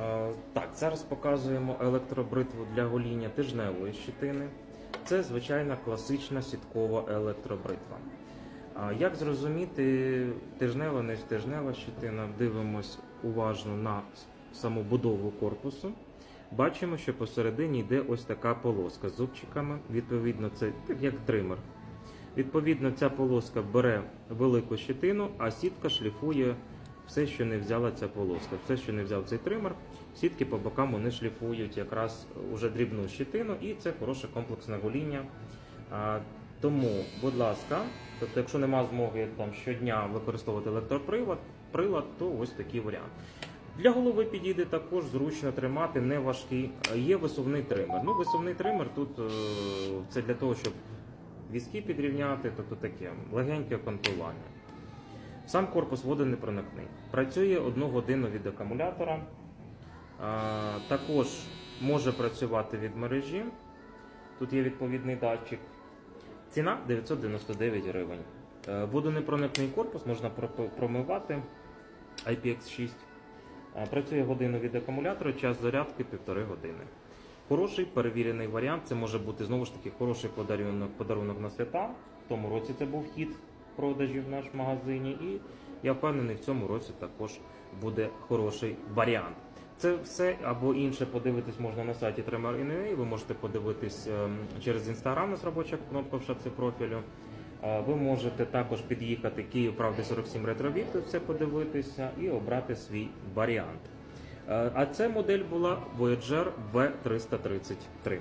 Е, Так, зараз показуємо електробритву для гоління тижневої щитини. Це звичайна класична сіткова електробритва. Як зрозуміти, тижнева, не тижнева щитина, дивимось уважно на саму корпусу. Бачимо, що посередині йде ось така полоска з зубчиками. Відповідно, це так, як тример. Відповідно, ця полоска бере велику щитину, а сітка шліфує все, що не взяла ця полоска. Все, що не взяв цей тример, сітки по бокам вони шліфують якраз уже дрібну щитину, і це хороше комплексне гоління. Тому, будь ласка, тобто, якщо нема змоги там щодня використовувати електроприлад, прилад, то ось такий варіант. Для голови підійде також зручно тримати, не важкий. Є висувний тример. Ну, висувний тример тут е, це для того, щоб візки підрівняти, тобто таке легеньке контурування. Сам корпус водонепроникний. Працює одну годину від акумулятора. Також може працювати від мережі. Тут є відповідний датчик. Ціна 999 гривень. Е, Водонепроникний корпус можна промивати IPX6. Е, Працює годину від акумулятора, час зарядки півтори години. Хороший перевірений варіант. Це може бути знову ж таки хороший подарунок, подарунок на свята. В тому році це був хід продажів в нашому магазині. І я впевнений, в цьому році також буде хороший варіант. Це все або інше подивитись можна на сайті Tremor.ua, Ви можете подивитись ем, через інстаграм, нас робоча кнопка в шапці профілю. Е, Ви можете також під'їхати Київ Правди 47 ретровік, все подивитися і обрати свій варіант. Е, А це модель була Voyager V333.